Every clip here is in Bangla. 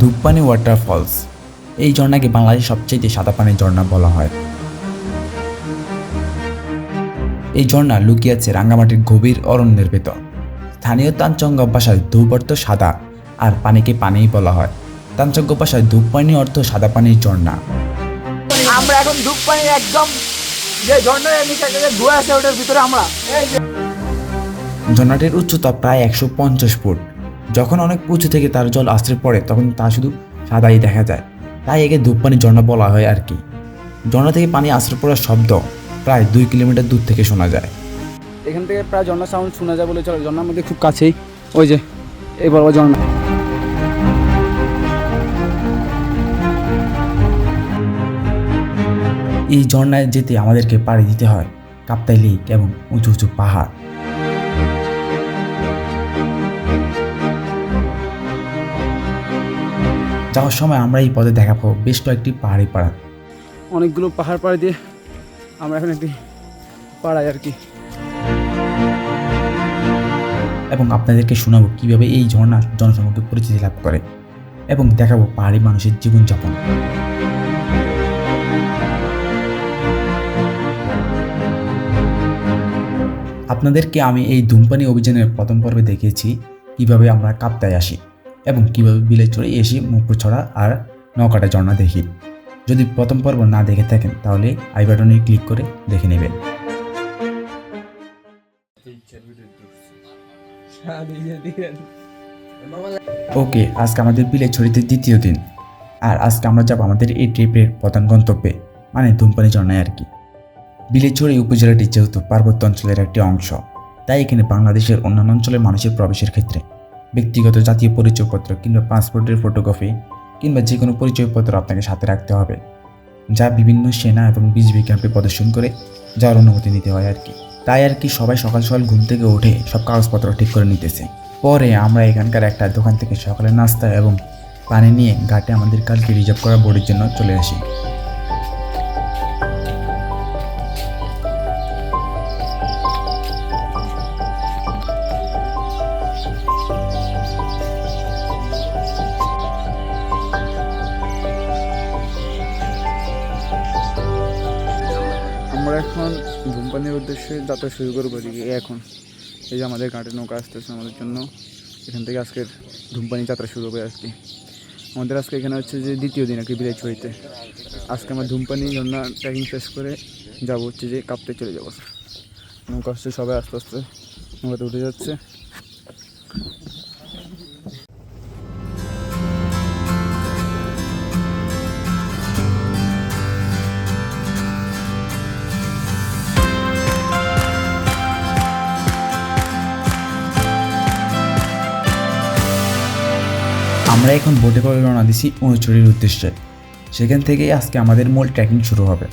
Dhuppani water false. এই ঝর্ণাকে বাংলাদেশের সবচেয়ে সাদা পানির ঝর্ণা বলা হয়। এই ঝর্ণা লুকিয়ে আছে রাঙ্গামাটির গভীর অরণ্যের ভেতর। স্থানীয় তাঞ্চঙ্গ ভাষায় ধূপ অর্থ সাদা আর পানিকে পানিই বলা হয়। তাঞ্চঙ্গ ভাষায় ধূপ পানি অর্থ সাদা পানির ঝর্ণা। আমরা এখন ধূপ পানির একদম যে ঝর্ণার নিচে ধোয়া আছে ওটার ভিতরে আমরা। ঝর্ণাটির উচ্চতা প্রায় একশো পঞ্চাশ ফুট। যখন অনেক উঁচু থেকে তার জল আশ্রে পড়ে তখন তা শুধু সাদাই দেখা যায়। তাই একে ধূপপানি ঝর্ণা বলা হয় আর কি। ঝর্ণা থেকে পানি আশ্রে পড়ার শব্দ প্রায় দুই কিলোমিটার দূর থেকে শোনা যায়। এখান থেকে প্রায় ঝর্ণা সাউন্ড শোনা যায় বলে চলে। ঝর্ণার মধ্যে খুব কাছেই। ওই যে এই বড় বড় ঝর্ণা। এই ঝর্ণায় যেতে আমাদেরকে পাড়ি দিতে হয় কাপ্তাই লেক এবং উঁচু উঁচু পাহাড়। যাওয়ার সময় আমরা এই পথে দেখা পাবো বেশ কয়েকটি পাহাড়ি পাড়া। অনেকগুলো পাহাড় পাড়ে দিয়ে আমরা এখন একটি পাড়ায় আর কি। এবং আপনাদেরকে শোনাবো কীভাবে এই ঝর্ণা জনসমক্ষে পরিচিতি লাভ করে এবং দেখাবো পাহাড়ি মানুষের জীবনযাপন। আপনাদেরকে আমি এই ধূমপানি অভিযানের প্রথম পর্বে দেখিয়েছি কীভাবে আমরা কাপ্তায় আসি। এবং কীভাবে বিলে চড়ে এসে মুখপুছড়া আর নৌকাটা ঝর্ণা দেখি। যদি প্রথম পর্ব না দেখে থাকেন, তাহলে আই বাটনে ক্লিক করে দেখে নেবেন। ওকে, আজকে আমাদের বিলে ছড়িতে দ্বিতীয় দিন। আর আজকে আমরা যাব আমাদের এই ট্রিপের প্রধান গন্তব্যে মানে ধূমপানি ঝর্ণায় আর কি। বিলেছড়ি উপজেলাটি যেহেতু পার্বত্য অঞ্চলের একটি অংশ, তাই এখানে বাংলাদেশের অন্যান্য অঞ্চলের মানুষের প্রবেশের ক্ষেত্রে ব্যক্তিগত জাতীয় পরিচয়পত্র কিংবা পাসপোর্টের ফটোকপি কিংবা যে কোনো পরিচয়পত্র আপনাকে সাথে রাখতে হবে, যা বিভিন্ন সেনা এবং বিজিবি ক্যাম্পে প্রদর্শন করে যাওয়ার অনুমতি নিতে হয় আর কি। তাই আর কি সবাই সকাল সকাল ঘুম থেকে উঠে সব কাগজপত্র ঠিক করে নিতেছে। পরে আমরা এখানকার একটা দোকান থেকে সকালে নাস্তা এবং পানি নিয়ে ঘাটে আমাদের কালকে রিজার্ভ করা বোর্ডের জন্য চলে আসি। আমরা এখন ধূমপানির উদ্দেশ্যে যাত্রা শুরু করব এখন। এই যে আমাদের ঘাটে নৌকা আসতেছে আমাদের জন্য। এখান থেকে আজকের ধূমপানি যাত্রা শুরু হবে আজকে আমাদের আজকে এখানে হচ্ছে যে দ্বিতীয় দিন আর কি বিলেজ ছড়িতে আজকে আমরা ধূমপানি ঝর্ণা ট্র্যাকিং শেষ করে যাব হচ্ছে যে কাঁপতে চলে যাব। নৌকা আসছে সবাই আস্তে আস্তে, নৌকাতে উঠে যাচ্ছে। আমরা এখন বোটে করে রওনা দিছি উনচুরির উদ্দেশ্যে। সেখান থেকেই আজকে আমাদের মূল ট্রেকিং শুরু হবে।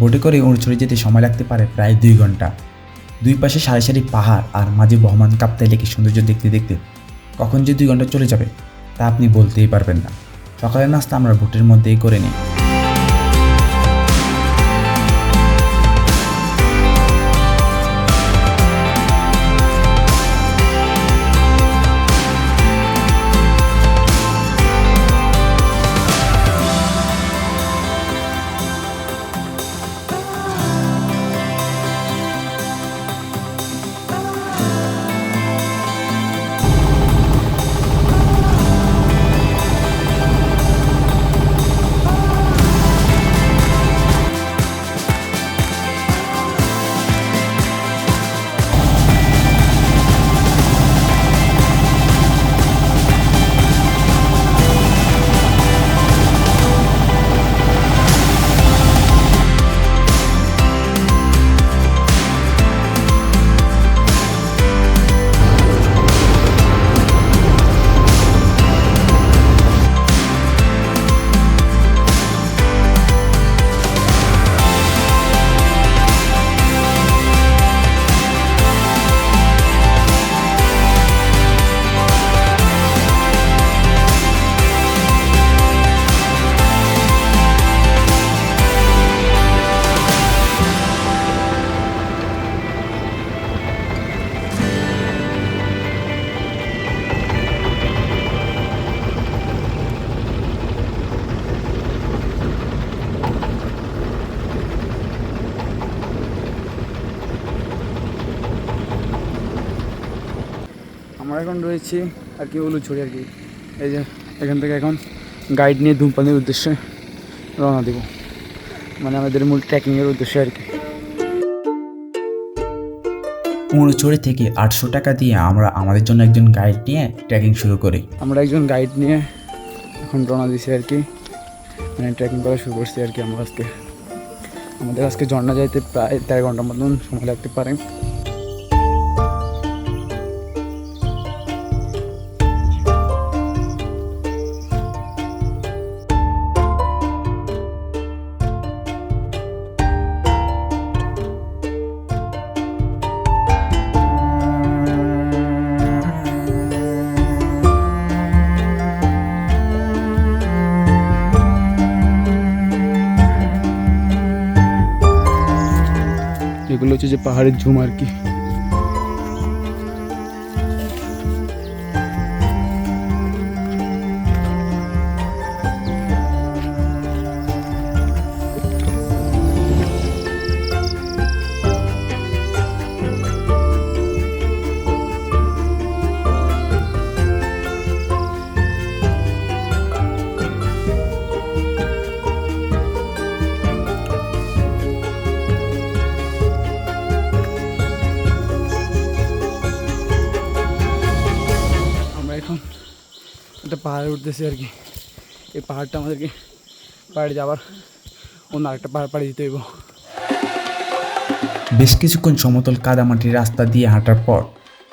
বোটে করে উনচুরি যেতে সময় লাগতে পারে প্রায় দুই ঘণ্টা। দুই পাশে সারি সারি পাহাড় আর মাঝে বহমান কাপ্তাই লেগে সৌন্দর্য দেখতে দেখতে কখন যে দুই ঘণ্টা চলে যাবে তা আপনি বলতেই পারবেন না। সকালের নাস্তা আমরা বোটের মধ্যেই করে নিই। আমরা এখন রয়েছি আর কি উলুছড়ি আর কি। এই যে এখান থেকে এখন গাইড নিয়ে ধূমপানের উদ্দেশ্যে রওনা দেব। মানে আমাদের মূল ট্রেকিংয়ের উদ্দেশ্যে আর কি। উড়োচড়ি থেকে আটশো টাকা দিয়ে আমরা আমাদের জন্য একজন গাইড নিয়ে ট্রেকিং শুরু করি। আমরা একজন গাইড নিয়ে এখন রওনা দিছি আর কি। মানে ট্রেকিং করা শুরু করছি আর কি আমরা আজকে। আমাদের আজকে ঝর্ণা যাইতে প্রায় তেরো ঘণ্টার মতন সময় লাগতে পারে। যে পাহাড়ের ঝুম আর কি পাহাড়ে উঠতেছি আর কি। এই পাহাড়টা আমাদেরকে পাহাড়ে যাওয়ার অন্য আরেকটা পাহাড় পাড়ি দিতে হইব। বেশ কিছুক্ষণ সমতল কাদামাটির রাস্তা দিয়ে হাঁটার পর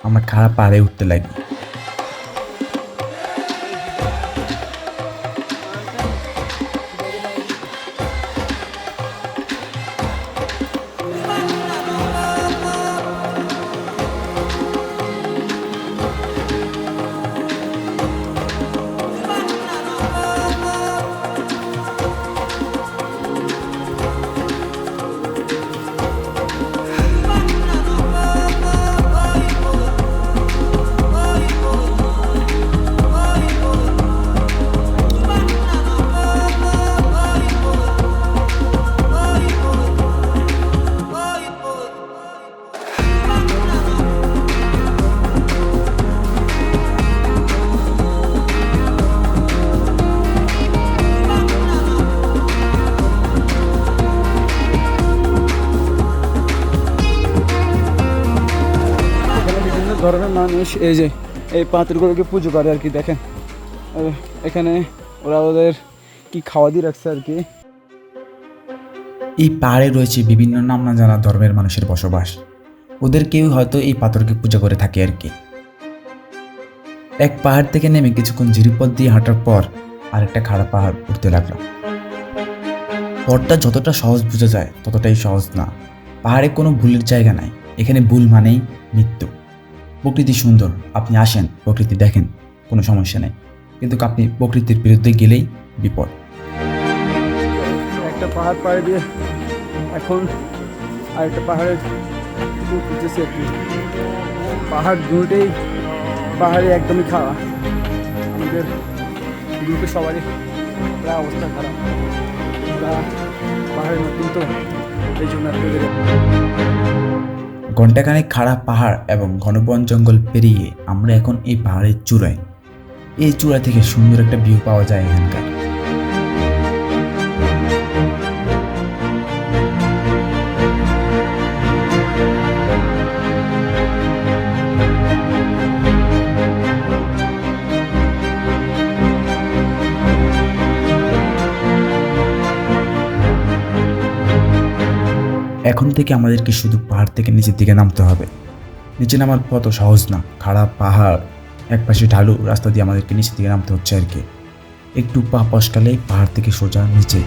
আমরা খারাপ পাহাড়ে উঠতে লাগি এই যে, এই পাথরগুলোকে পুজো করে আর কি, দেখেন। এখানে ওরা ওদের কি খাওয়া দিয়ে রাখছে আর কি। এই পাহাড়ে রয়েছে বিভিন্ন নাম না জানা ধর্মের মানুষের বসবাস। ওদের কেউ হয়তো এই পাথরকে পূজা করে থাকে আর কি। এক পাহাড় থেকে নেমে কিছুক্ষণ ঝিরিপথ দিয়ে হাঁটার পর আরেকটা খাড়া পাহাড় উঠতে লাগল। পথটা যতটা সহজ বোঝা যায়, ততটাই সহজ না। পাহাড়ে কোনো ভুলের জায়গা নাই। এখানে ভুল মানেই মৃত্যু। প্রকৃতি সুন্দর, আপনি আসেন, প্রকৃতি দেখেন, কোনো সমস্যা নেই। কিন্তু আপনি প্রকৃতির বিরুদ্ধে গেলেই বিপদ। একটা পাহাড় পাড়ে দিয়ে এখন আরেকটা পাহাড়ের উঠতেছি আর পাহাড় দুটোই পাহাড়ে একদমই খাওয়া আমাদের দুটো সবারই প্রায় অবস্থা খারাপ। পাহাড়ে নতুন তো এই জন্য ঘণ্টাখানেক খাড়া পাহাড় এবং ঘনবন জঙ্গল পেরিয়ে আমরা এখন এই পাহাড়ের চূড়ায়। এই চূড়া থেকে সুন্দর একটা ভিউ পাওয়া যায় এখানকার। এখন থেকে আমাদেরকে শুধু পাহাড় থেকে নিচের দিকে নামতে হবে। নিচে নামার পথ সহজ না। খারাপ পাহাড়, একপাশে ঢালু, রাস্তা দিয়ে আমাদেরকে নিচের দিকে নামতে হচ্ছে আর কি। একটু পা পশকালেই পাহাড় থেকে সোজা নিচে।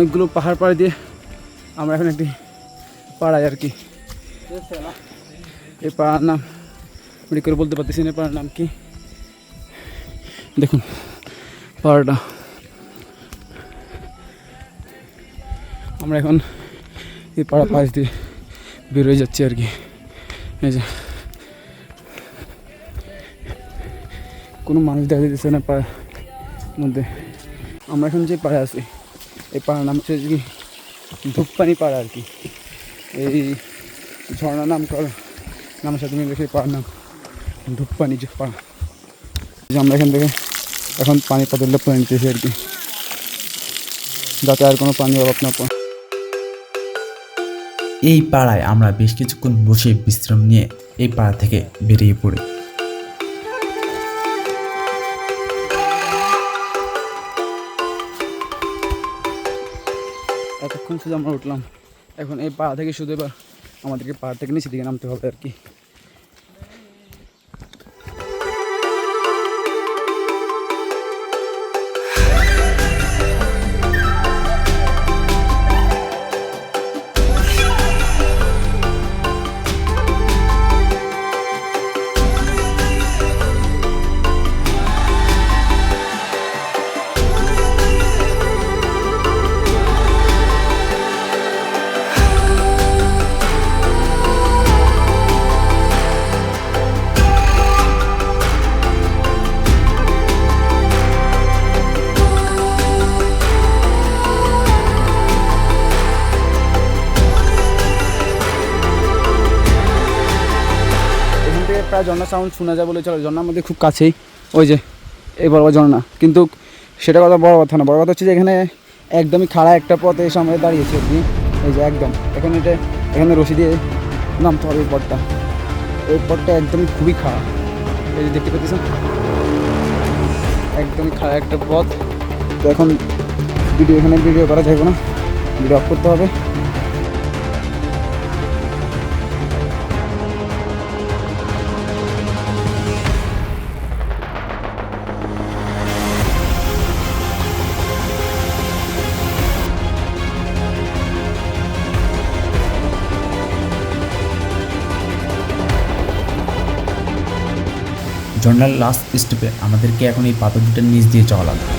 অনেকগুলো পাহাড় পাড়ে দিয়ে আমরা এখন একটি পাড়ায় আর কি। এই পাড়ার নাম, আমি করে বলতে পারতেছি না পাড়ার নাম কি। দেখুন পাহাড়টা আমরা এখন এই পাড়া পাশ দিয়ে বেরোয় যাচ্ছি আর কি। এই যে, কোনো মানুষ দেখা যাচ্ছে না পাড়ার মধ্যে। আমরা এখন যে পাড়ে আছি এই পাড়ার নাম হচ্ছে ধূপপানি পাড়া আর কি। এই ঝর্ণা নাম কর সাথে মিলে সেই পাড়ার নাম। ধূপপানি যে পাড়া। আমরা এখান থেকে এখন পানি পাতলটা পরে নিতেছি আর কি। যাতে আর কোনো পানি অভাব না পড়ে। এই পাড়ায় আমরা বেশ কিছুক্ষণ বসে বিশ্রাম নিয়ে এই পাড়া থেকে বেরিয়ে পড়ি। এতক্ষণ শুধু আমরা উঠলাম। এখন এই পাড়া থেকে শুধু এবার আমাদেরকে পাহাড় থেকে নিচে দিকে নামতে হবে আর কি। ঝর্ণা সাউন্ড শোনা যায় বলে চলো। ঝর্ণার মধ্যে খুব কাছেই। ওই যে, এই বড় ঝর্ণা। কিন্তু সেটা কথা বড় কথা না। বড় কথা হচ্ছে যে এখানে একদমই খাড়া একটা পথে এসে আমরা দাঁড়িয়েছি কি। এই যে একদম। এখানে এটা, এখানে রশি দিয়ে নামতে হবে এই পথটা। এই পথটা একদমই খুবই খাড়া। এই যে দেখতে পাচ্ছেন? একদমই খাড়া একটা পথ। তো এখন ভিডিও, এখানে ভিডিও করা যাবে না। ভিডিও অফ করতে হবে। ঝর্নার লাস্ট স্টেপে আমাদেরকে এখন এই পাথর দুটার নিচ দিয়ে যাওয়া লাগবে।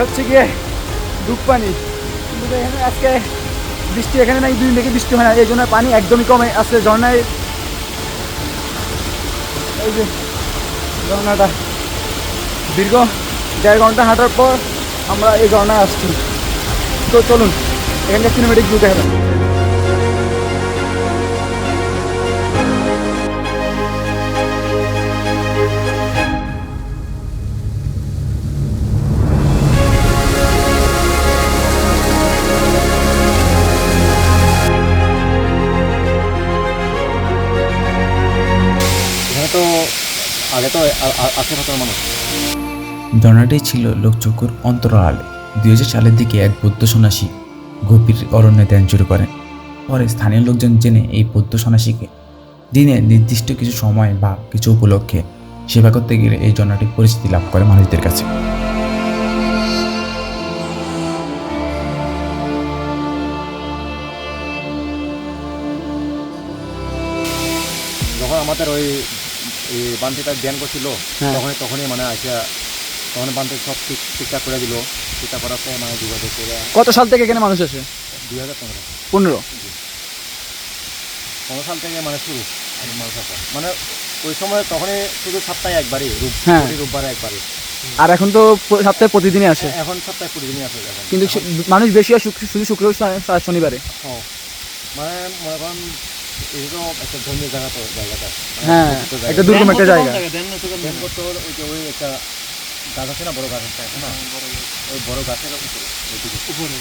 হচ্ছে গিয়ে ডুবপানি কিন্তু আজকে বৃষ্টি এখানে নাই, দুই থেকে বৃষ্টি হয় না এই জন্য পানি একদমই কমে আসছে ঝর্ণায়। এই যে ঝর্ণাটা। দীর্ঘ দেড় ঘণ্টা হাঁটার পর আমরা এই ঝর্ণায় আসছি। তো চলুন, এখানকার সিনেমেটিক ভিউ দেখা আগে তো আ- আ- মানুষ। ঝর্ণাটি ছিল লোকচক্ষুর অন্তরালে। দুই হাজার সালের দিকে এক বৌদ্ধ সন্ন্যাসী গভীর অরণ্যে ধ্যান শুরু করেন। পরে স্থানীয় লোকজন জেনে এই বৌদ্ধ সন্ন্যাসীকে দিনে নির্দিষ্ট কিছু সময় বা কিছু উপলক্ষে সেবা করতে গেলে এই ঝর্ণাটি পরিচিতি লাভ করে মানুষদের কাছে। যখন আমাদের ওই এই বান্তিটা ধ্যান করছিল হ্যাঁ। তখনই তখনই মানে আসিয়া তখন বান্তি সব ঠিক ঠিকঠাক করে দিল। ঠিকঠাক করার পর মানে যোগাযোগ করে কত সাল থেকে এখানে মানুষ আসে দুই হাজার পনেরো? পনেরো পনেরো সাল থেকে মানে শুরু। আর মানুষ আসা মানে ওই সময় তখনই শুধু সপ্তাহে একবারই রূপ হ্যাঁ। রোববারে একবারই। আর এখন তো সপ্তাহে প্রতিদিনই আসে। এখন সপ্তাহে প্রতিদিনই আসে কিন্তু মানুষ বেশি হয় শুধু শুক্র শনিবারে। মানে মনে করেন এই একটা ধর্মীয় জায়গা তো জায়গাটা। হ্যাঁ একটা দুর্গম একটা জায়গা। ধ্যান করতে হলে ওই যে ওই একটা গাছ আছে না বড় গাছ আছে না? ওই বড় গাছের উপরে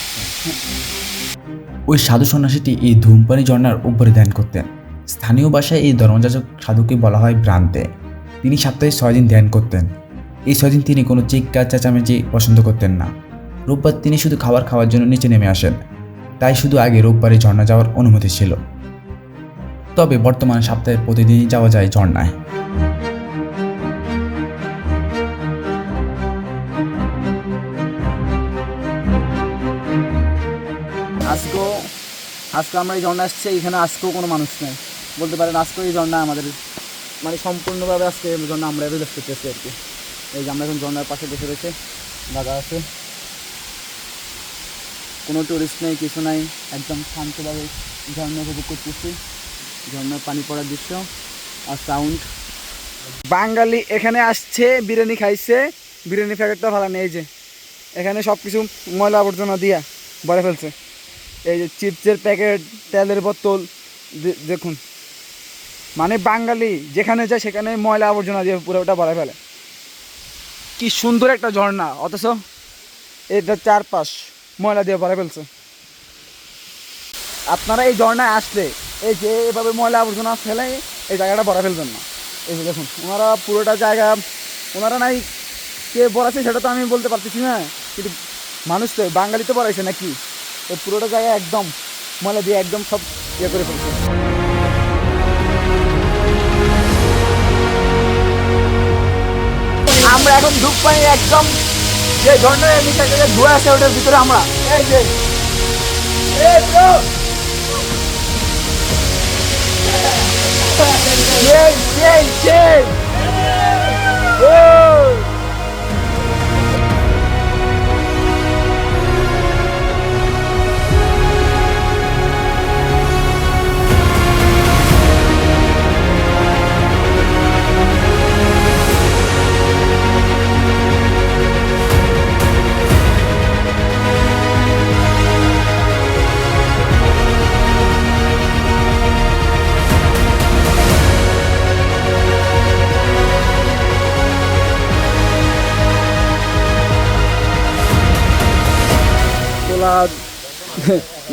ওই সাধু সন্ন্যাসীটি এই ধূমপানি ঝর্ণার উপরে ধ্যান করতেন। স্থানীয় ভাষায় এই ধর্মযাজক সাধুকে বলা হয় ভ্রান্তে। তিনি সপ্তাহে ছয় দিন ধ্যান করতেন। এই ছদিন তিনি কোনো চিৎকার চেঁচামেচি পছন্দ করতেন না। রোববার তিনি শুধু খাবার খাওয়ার জন্য নিচে নেমে আসেন। তাই শুধু আগে রোববারে ঝর্ণা যাওয়ার অনুমতি ছিল। তবে বর্তমান সপ্তাহে প্রতিদিনই যাওয়া যায় ঝর্ণায়। আজকেও আজকে আমরা এই ঝর্ণা আসছে, এখানে আজকেও কোনো মানুষ নেই। বলতে পারেন আজকেও এই ঝর্ণা আমাদের মানে সম্পূর্ণভাবে আজকে ঝর্ণা আমরা রিলিজ করতেছি আর কি। এই যে আমরা এখন ঝর্ণার পাশে বসে রয়েছে দাদা আছে। কোনো টুরিস্ট নেই, কিছু নাই, একদম শান্তভাবে ঝর্ণা উপভোগ করতেছি। ঝর্ণার পানি পড়ার দৃশ্য আর সাউন্ড বাঙালি এখানে আসছে, বিরিয়ানি খাইছে। বিরিয়ানি প্যাকেটটা ভালো নেই যে। এখানে সব কিছু ময়লা আবর্জনা দিয়া ভরে ফেলছে। এই যে চিপসের প্যাকেট তেলের বোতল দেখুন। মানে বাঙালি যেখানে যায় সেখানে ময়লা আবর্জনা দিয়ে পুরো ওটা ভরে ফেলে। কি সুন্দর একটা ঝর্ণা, অথচ এটা চারপাশ ময়লা দিয়ে ভরে ফেলছে। আপনারা এই ঝর্ণায় আসলে এই যে এভাবে ময়লা আবর্জনা ফেলে এই জায়গাটা ভরা ফেলবেন না। এই যে দেখুন, ওনারা পুরোটা জায়গা, ওনারা নাই কে বলাছে সেটা তো আমি বলতে পারতেছি না, কিন্তু মানুষ তো, বাঙালি তো বলাইছে নাকি? এই পুরোটা জায়গা একদম, ময়লা দিয়ে একদম সব ইয়ে করে ফেলছে। আমরা এখন ধূপ পাই একদম যে থেকে ধুয়ে আসে ওটার ভিতরে আমরা। এই যে, এই Yes, yes, yes!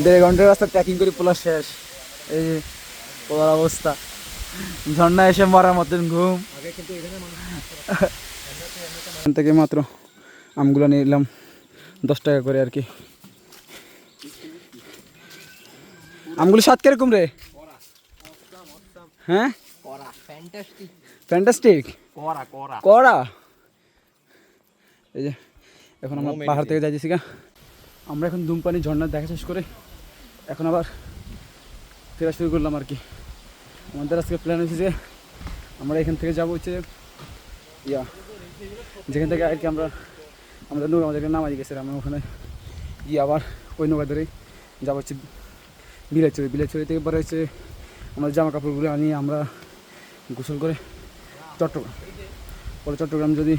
দেড় ঘণ্টার রাস্তা ট্রেকিং করে পোলা শেষ। এই যে পোলার অবস্থা। ঝর্ণা এসে মরার মতন ঘুম। এখান থেকে মাত্র আমগুলো নিলাম দশ টাকা করে আর কি। আমগুলো স্বাদ কীরকম রে? হ্যাঁ? ফ্যান্টাস্টিক করা করা এই যে এখন আমরা পাহাড় থেকে যাইতেছি গা। আমরা এখন ধূমপানি ঝর্ণা দেখা শেষ করে এখন আবার ফেরা শুরু করলাম আর কি। আমাদের আজকে প্ল্যান হয়েছে যে আমরা এখান থেকে যাব হচ্ছে ইয়া, যেখান থেকে আর কি আমরা, আমাদের নৌকা আমাদেরকে নামাই গেছে, আমরা ওখানে গিয়ে আবার ওই নৌকা ধরেই যাব হচ্ছে বিলাচুরি বিলাচুরি থেকে পরে হচ্ছে আমরা জামা কাপড়গুলো আনিয়ে আমরা গোসল করে চট্টগ্রাম। পরে চট্টগ্রাম যদি